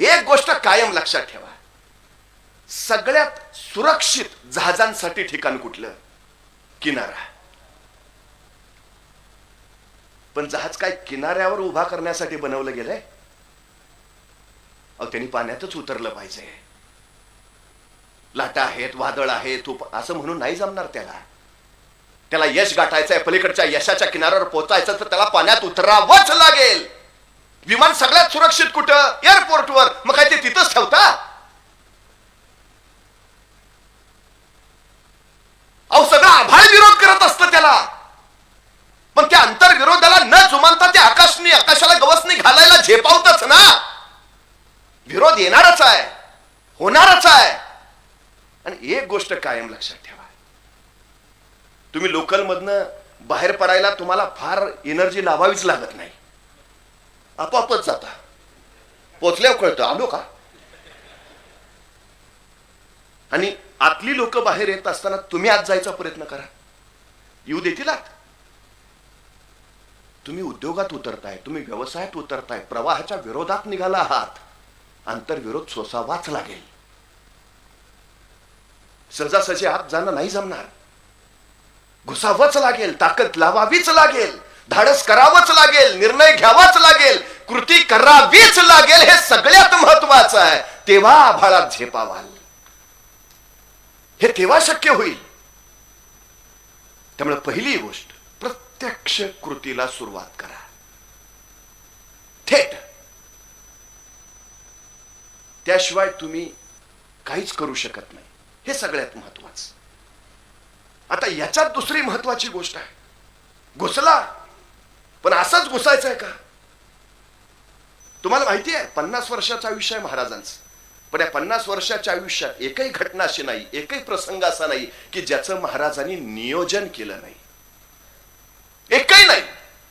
एक गोष्ट कायम लक्षात ठेवा. सगळ्यात सुरक्षित जहाजांसाठी ठिकाण कुठलं? किनारा. पण जहाज काय किनाऱ्यावर उभा करण्यासाठी बनवलं गेलंय? अहो त्यांनी पाण्यातच उतरलं पाहिजे. लाटा आहेत वादळ आहे तूप असं म्हणून नाही जमणार त्याला. त्याला यश गाठायचंय पलीकडच्या यशाच्या किनाऱ्यावर पोचायचं तर त्याला पाण्यात उतरावंच लागेल. विमान सगळ्यात सुरक्षित कुठं? एअरपोर्टवर मग काय ते तिथंच ठेवता? अहो सगळं आभाळ विरोध करत असतं त्याला. पण त्या अंतर्विरोधाला न जुमानता ते आकाशनी आकाशाला गवसनी घालायला झेपावतच ना. विरोध येणारच आहे. होणारच आहे. आणि एक गोष्ट कायम लक्षात ठेवा. तुम्ही लोकल मधनं बाहेर पडायला तुम्हाला फार एनर्जी लावावीच लागत नाही. आपोआपच जाता. पोचल्यावर कळतं आलो का? आणि आतली लोक बाहेर येत असताना तुम्ही आत जायचा प्रयत्न करा. येऊ देतील आत. तुम्ही उद्योगात उतरताय तुम्ही व्यवसायात उतरताय प्रवाहाच्या विरोधात निघाला आहात. आंतरविरोध सोसावाच लागेल. सहजासहजी आत जाणं नाही जमणार. घुसावंच लागेल ताकद लावावीच लागेल धाडस करावंच लागेल निर्णय घ्यावाच लागेल. कृती करावीच लागेल हे सगळ्यात महत्वाचं आहे. तेव्हा आभाळात झेपावाल. हे तेव्हा शक्य होईल? त्यामुळे पहिली गोष्ट प्रत्यक्ष कृतीला सुरुवात करा. थेट. त्याशिवाय तुम्ही काहीच करू शकत नाही. हे सगळ्यात महत्वाचं. आता याच्यात दुसरी महत्वाची गोष्ट आहे. घुसला. पण असंच घुसायचं आहे का? तुम्हाला माहिती आहे पन्नास वर्षाचं आयुष्य आहे महाराजांचं. पण या पन्नास वर्षाच्या आयुष्यात एकही घटना अशी नाही एकही प्रसंग असा नाही की ज्याचं महाराजांनी नियोजन केलं नाही. एकही नाही.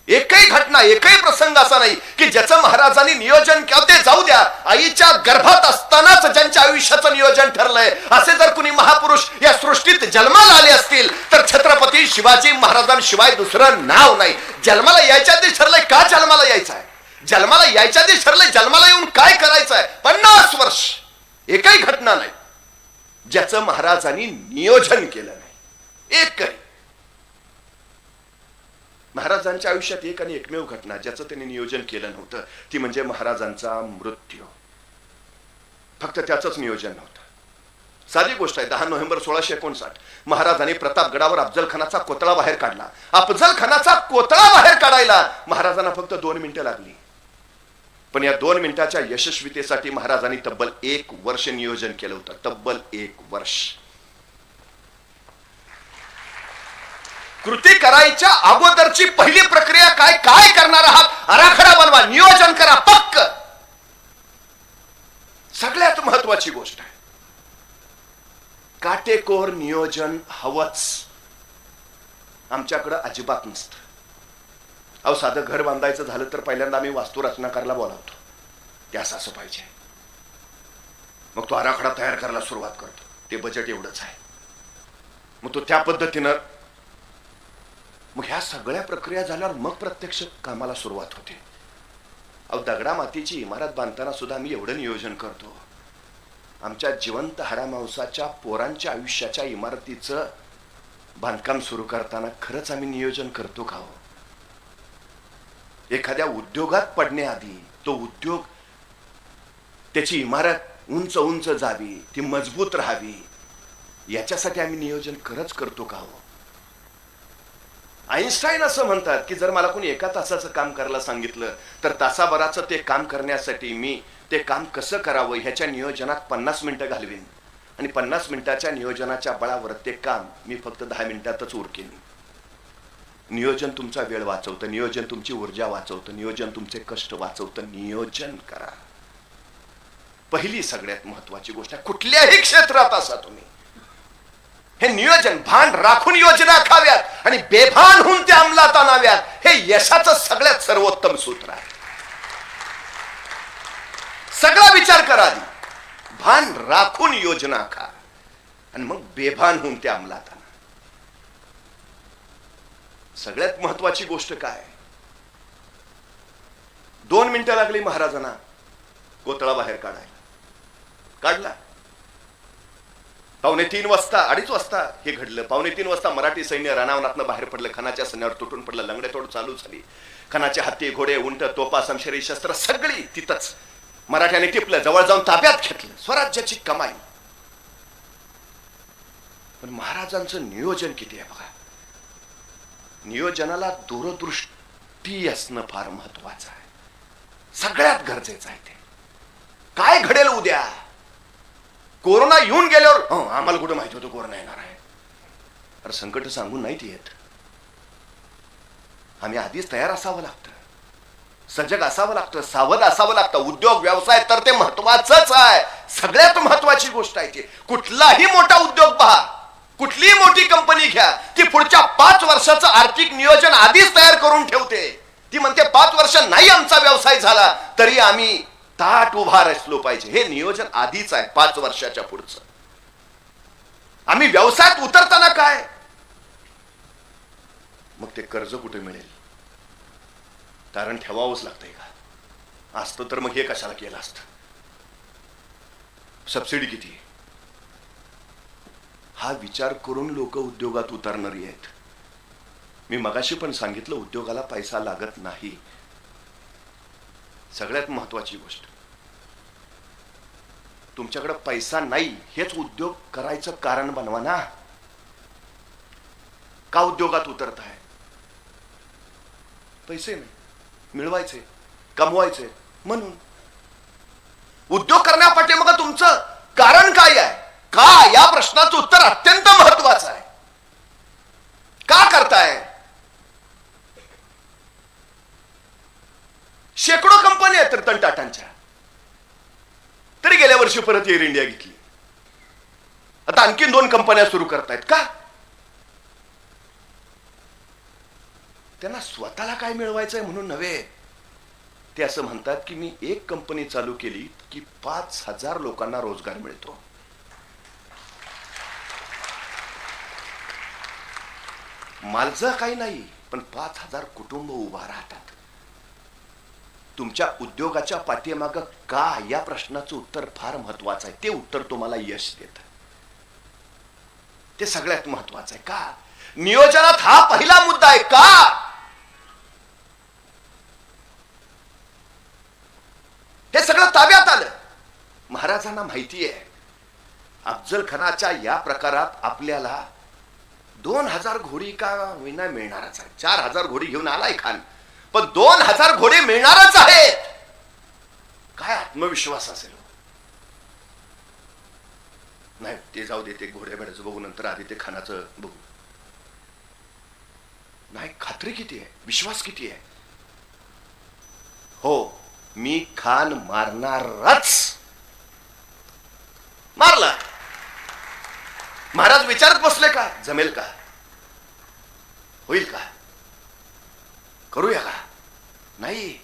एकही घटना एकही प्रसंग असा नाही की ज्याचं महाराजांनी नियोजन केलं. ते जाऊ द्या आईच्या गर्भात असतानाच ज्यांच्या आयुष्याचं नियोजन ठरलंय असे जर कुणी महापुरुष या सृष्टीत जन्माला आले असतील तर छत्रपती शिवाजी महाराजांशिवाय दुसरं नाव नाही. जन्माला यायच्या ते ठरलंय का जन्माला यायचं आहे? जन्माला यायच्या आधी ठरलंय जन्माला येऊन काय करायचं आहे पन्नास वर्ष. एकही घटना नाही. ज्याचं महाराजांनी नियोजन केलं नाही. एकही. महाराजांच्या आयुष्यात एक आणि एकमेव घटना ज्याचं त्यांनी नियोजन केलं नव्हतं ती म्हणजे महाराजांचा मृत्यू. फक्त त्याचंच नियोजन नव्हतं. साधी गोष्ट आहे दहा नोव्हेंबर सोळाशे एकोणसाठ महाराजांनी प्रतापगडावर अफजल खानाचा कोतळा बाहेर काढला. अफजल खानाचा कोतळा बाहेर काढायला महाराजांना फक्त दोन मिनिटं लागली. पण या दोन मिनिटाच्या यशस्वीतेसाठी महाराजांनी तब्बल एक वर्ष नियोजन केलं होतं. तब्बल एक वर्ष. कृती करायच्या अगोदरची पहिली प्रक्रिया काय? काय करणार आहात? आराखडा बनवा नियोजन करा पक्क! सगळ्यात महत्वाची गोष्ट आहे. काटेकोर नियोजन हवंच. आमच्याकडं अजिबात नसतं. अहो साधं घर बांधायचं झालं तर पहिल्यांदा आम्ही वास्तुरचनाकारला बोलावतो. त्यास असं पाहिजे. मग तो आराखडा तयार करायला सुरुवात करतो. ते बजेट एवढंच आहे. मग तो त्या पद्धतीनं मग ह्या सगळ्या प्रक्रिया झाल्यावर मग प्रत्यक्ष कामाला सुरुवात होते. अहो दगडा मातीची इमारत बांधताना सुद्धा आम्ही एवढं नियोजन करतो. आमच्या जिवंत हरामांसाच्या पोरांच्या आयुष्याच्या इमारतीचं बांधकाम सुरू करताना खरंच आम्ही नियोजन करतो का हो? एखाद्या उद्योगात पडण्याआधी तो उद्योग त्याची इमारत उंच उंच जावी ती मजबूत राहावी. याच्यासाठी आम्ही नियोजन खरंच करतो का हो? आईन्स्टाईन असं म्हणतात की जर मला कोणी एका तासाचं काम करायला सांगितलं तर तासाभराचं ते काम करण्यासाठी मी ते काम कसं करावं ह्याच्या नियोजनात पन्नास मिनटं घालवीन. आणि पन्नास मिनिटाच्या नियोजनाच्या बळावर ते काम मी फक्त दहा मिनिटातच उरकेन. नियोजन तुमचा वेळ वाचवतं नियोजन तुमची ऊर्जा वाचवतं नियोजन तुमचे कष्ट वाचवतं नियोजन करा. पहिली सगळ्यात महत्वाची गोष्ट आहे कुठल्याही क्षेत्रात असा तुम्ही. हे नियोजन भान राखून योजना खाव्यात आणि बेभान होऊन ते अंमलात आणाव्यात हे यशाचं सगळ्यात सर्वोत्तम सूत्र आहे. सगळा विचार करा आधी. भान राखून योजना खा आणि मग बेभान होऊन ते अंमलात आणा. सगळ्यात महत्वाची गोष्ट काय? दोन मिनिटं लागली महाराजांना. गोतळा बाहेर काढायला. काढला. पावणे तीन वाजता अडीच वाजता हे घडलं. पावणे तीन वाजता मराठी सैन्य रानावनातनं बाहेर पडलं. खनाच्या सैन्यावर तुटून पडलं. लंगडेतोड चालू झाली. खनाचे हत्ती घोडे उंट तोपा समशेरी शस्त्र सगळी तिथंच मराठ्याने टिपलं. जवळ जाऊन ताब्यात घेतलं. स्वराज्याची कमाई. पण महाराजांचं नियोजन किती आहे बघा. नियोजनाला दूरदृष्टी असणं फार महत्वाचं आहे. सगळ्यात गरजेचं आहे ते. काय घडेल उद्या? कोरोना येऊन गेल्यावर हो, आम्हाला कुठं माहिती होतं कोरोना येणार आहे? अरे संकट सांगून नाहीत येत आम्ही आधीच तयार असावं लागतं. सजग असावं लागतं सावध असावं लागतं. उद्योग व्यवसाय तर ते महत्वाचंच आहे. सगळ्यात महत्वाची गोष्ट आहे ती. कुठलाही मोठा उद्योग पहा. कुठलीही मोठी कंपनी घ्या ती पुढच्या पाच वर्षाचं आर्थिक नियोजन आधीच तयार करून ठेवते. ती म्हणते पाच वर्ष नाही आमचा व्यवसाय झाला तरी आम्ही ताट उभा असलो पाहिजे. हे नियोजन आधीच आहे पाच वर्षाच्या पुढचं. आम्ही व्यवसायात उतरताना काय? मग ते कर्ज कुठे मिळेल? कारण ठेवावंच लागतंय का? असतं तर मग हे कशाला केलं असतं? सबसिडी किती? आहे हा विचार करून लोक उद्योगात उतरणारी आहेत. मी मगाशी पण सांगितलं उद्योगाला पैसा लागत नाही. सगळ्यात महत्वाची गोष्ट. तुमच्याकडे पैसा नाही हेच उद्योग करायचं कारण बनवा ना. का उद्योगात उतरत आहे पैसे नाही. मिळवायचे कमवायचे म्हणून. उद्योग करण्यापाठी मग तुमचं कारण काय आहे? का या प्रश्नाचं उत्तर अत्यंत महत्वाचं आहे? का करताय? शेकडो कंपन्या आहेत रतन टाटांच्या. तरी गेल्या वर्षी परत एअर इंडिया घेतली. आता आणखीन दोन कंपन्या सुरू करतायत का? त्यांना स्वतःला काय मिळवायचंय म्हणून नव्हे. ते असं म्हणतात की मी एक कंपनी चालू केली की पाच हजार लोकांना रोजगार मिळतो. माझं काही नाही पण पाच हजार कुटुंब उभा राहतात. तुमच्या उद्योगाच्या पाठीमाग का या प्रश्नाचं उत्तर फार महत्वाचं आहे? ते उत्तर तुम्हाला यश देत. ते सगळ्यात महत्वाचं आहे. का? नियोजनात हा पहिला मुद्दा आहे का? हे सगळं ताब्यात आलं. महाराजांना माहिती आहे. अफजल खानाच्या या प्रकारात आपल्याला दोन हजार घोडी का विना मिळणारच आहे. चार हजार घोडी घेऊन आलाय खान. पण दोन हजार घोडे मिळणारच आहेत. काय आत्मविश्वास असेल? नाही ते जाऊ दे ते घोडे भेडायचं बघू नंतर आधी ते खानाचं बघू. नाही खात्री किती आहे? विश्वास किती आहे? हो मी खान मारणारच. मारला. महाराज विचारत बसले का? जमेल का? होईल का? करूया का? नाही.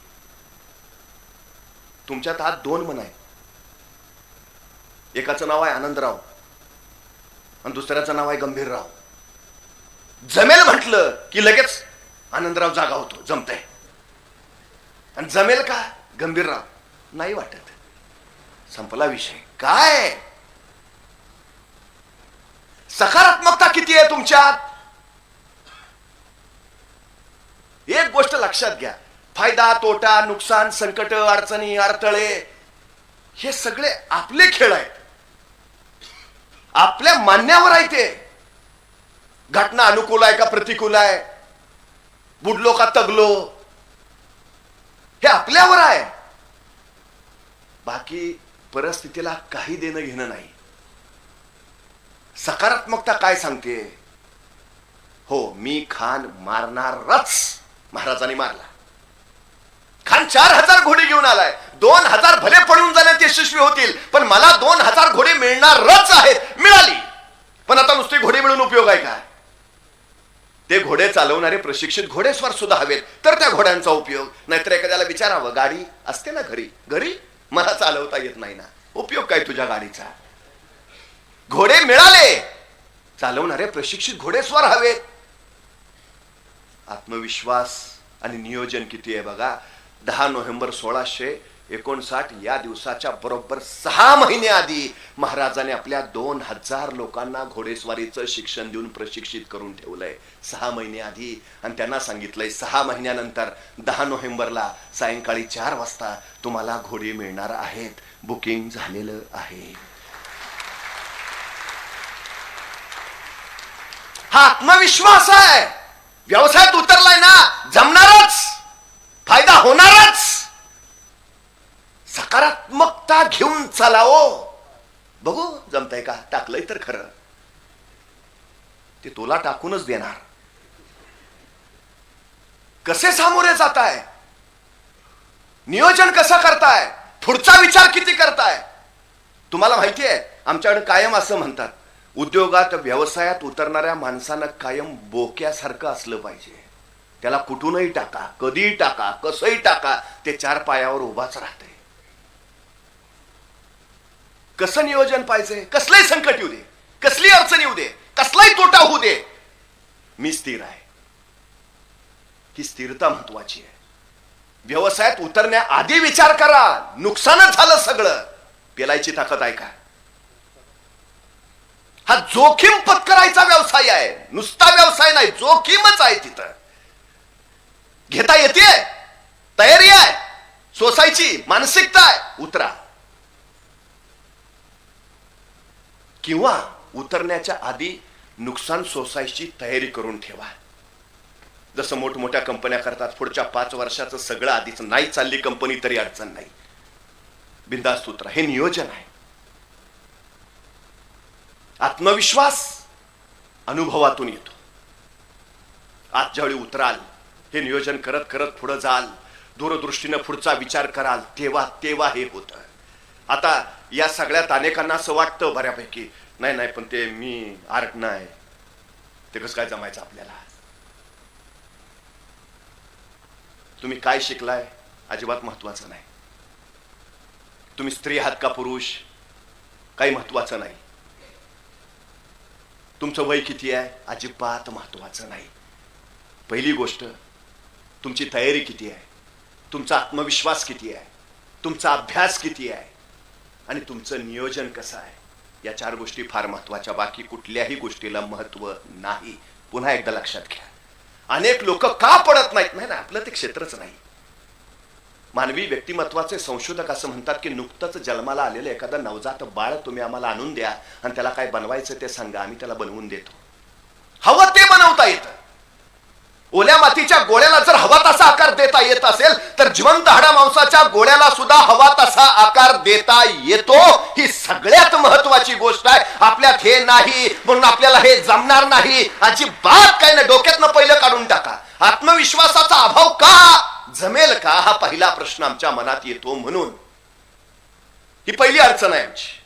तुमच्यात आत दोन मन आहे एकाचं नाव आहे आनंदराव आणि दुसऱ्याचं नाव आहे गंभीरराव. जमेल म्हटलं की लगेच आनंदराव जागा होतो जमतय. आणि जमेल का? गंभीरराव. नाही वाटत. संपला विषय. काय? सकारात्मकता किती आहे तुमच्यात? एक गोष्ट लक्षात घ्या. फायदा तोटा नुकसान संकट अडचणी अडथळे हे सगळे आपले खेळ आहेत. आपल्या मान्यावर आहे ते. घटना अनुकूल आहे का प्रतिकूल आहे? बुडलो का तगलो? हे आपल्यावर आहे. बाकी परिस्थितीला काही देणं घेणं नाही. सकारात्मकता काय सांगते? हो मी खान मारणारच. महाराजांनी मारला. खान चार हजार घोडे घेऊन आलाय. दोन हजार भले पडून जाण्यात यशस्वी होतील पण मला दोन हजार घोडे मिळणारच आहेत. मिळाली. पण आता नुसते घोडे मिळून उपयोग आहे का? ते घोडे चालवणारे प्रशिक्षित घोडेस्वार सुद्धा हवेत. तर त्या घोड्यांचा उपयोग. नाहीतर एखाद्याला विचारावं गाडी असते ना घरी? घरी? मला चालवता येत नाही ना. उपयोग काय तुझ्या गाडीचा? घोडे मिळाले. चालवणारे प्रशिक्षित घोडेस्वार हवेत आत्मविश्वास आणि नियोजन किती आहे बघा? दहा नोव्हेंबर सोळाशे एकोणसाठ या दिवसाच्या बरोबर सहा महिने आधी महाराजाने आपल्या दोन हजार लोकांना घोडेस्वारीचं शिक्षण देऊन प्रशिक्षित करून ठेवलंय. सहा महिने आधी. आणि त्यांना सांगितलंय सहा महिन्यानंतर दहा नोव्हेंबरला सायंकाळी चार वाजता तुम्हाला घोडे मिळणार आहेत. बुकिंग झालेलं आहे. हा आत्मविश्वास आहे. व्यवसायात उतरलाय ना जमणारच. फायदा होणारच. सकारात्मकता घेऊन चालावो हो. बघू जमतंय का? टाकलंय तर खरं. ते तुला टाकूनच देणार. कसे सामोरे जाताय? नियोजन कसं करताय? पुढचा विचार किती करताय? तुम्हाला माहिती आहे आमच्याकडे कायम असं म्हणतात. उद्योगात व्यवसायात उतरणाऱ्या माणसानं कायम बोक्यासारखं असलं पाहिजे. त्याला कुठूनही टाका कधीही टाका कसंही टाका ते चार पायावर उभाच राहते कसं नियोजन पाहिजे? कसलंही संकट येऊ दे. कसली अडचण येऊ दे. कसलाही तोटा होऊ दे. मी स्थिर आहे. ही स्थिरता महत्वाची आहे. व्यवसायात उतरण्याआधी विचार करा. नुकसानच झालं सगळं. पेलायची ताकद आहे का? हा जोखीम पत्करायचा व्यवसाय आहे. नुसता व्यवसाय नाही जोखीमच आहे तिथं. घेता येते तयारी आहे? सोसायची मानसिकता आहे? उतरा. किंवा उतरण्याच्या आधी नुकसान सोसायची तयारी करून ठेवा. जसं मोठमोठ्या कंपन्या करतात पुढच्या पाच वर्षाचं सगळं आधीच नाही चालली कंपनी तरी अडचण नाही. बिंदास्त उतरा. हे नियोजन आहे. आत्मविश्वास अनुभवातून येतो. आज ज्यावेळी उतराल हे नियोजन करत करत पुढं जाल दूरदृष्टीनं पुढचा विचार कराल तेव्हा तेव्हा हे होतं. आता या सगळ्यात अनेकांना असं वाटतं बऱ्यापैकी नाही नाही पण ते मी आर्ट नाही. ते कसं काय जमायचं आपल्याला? तुम्ही काय शिकलाय? अजिबात महत्वाचं नाही. तुम्ही स्त्री आहात का पुरुष? काही महत्वाचं नाही. तुमचं वय किती आहे? अजिबात महत्वाचं नाही. पहिली गोष्ट तुमची तयारी किती आहे? तुमचा आत्मविश्वास किती आहे? तुमचा अभ्यास किती आहे? आणि तुमचं नियोजन कसं आहे? या चार गोष्टी फार महत्त्वाच्या बाकी कुठल्याही गोष्टीला महत्त्व नाही. पुन्हा एकदा लक्षात घ्या. अनेक लोक का पडत नाहीत? नाही ना आपलं ते क्षेत्रच नाही. मानवी व्यक्तिमत्वाचे संशोधक असं म्हणतात की नुकतंच जन्माला आलेलं एखादं नवजात बाळ तुम्ही आम्हाला आणून द्या आणि त्याला काय बनवायचं ते सांगा आम्ही त्याला बनवून देतो. हवं ते बनवता येतं. ओल्या मातीच्या गोळ्याला जर हवा तसा आकार देता येत असेल तर जिवंत हाडा मांसाच्या गोळ्याला सुद्धा हवा तसा आकार देता येतो. ही सगळ्यात महत्वाची गोष्ट आहे. आपल्यात हे नाही म्हणून आपल्याला हे जमणार नाही. अजिबात काय नाही. डोक्यातनं पहिलं काढून टाका. आत्मविश्वासाचा अभाव का? जमेल का? हा पहिला प्रश्न आमच्या मनात येतो म्हणून. ही पहिली अडचण आहे आमची.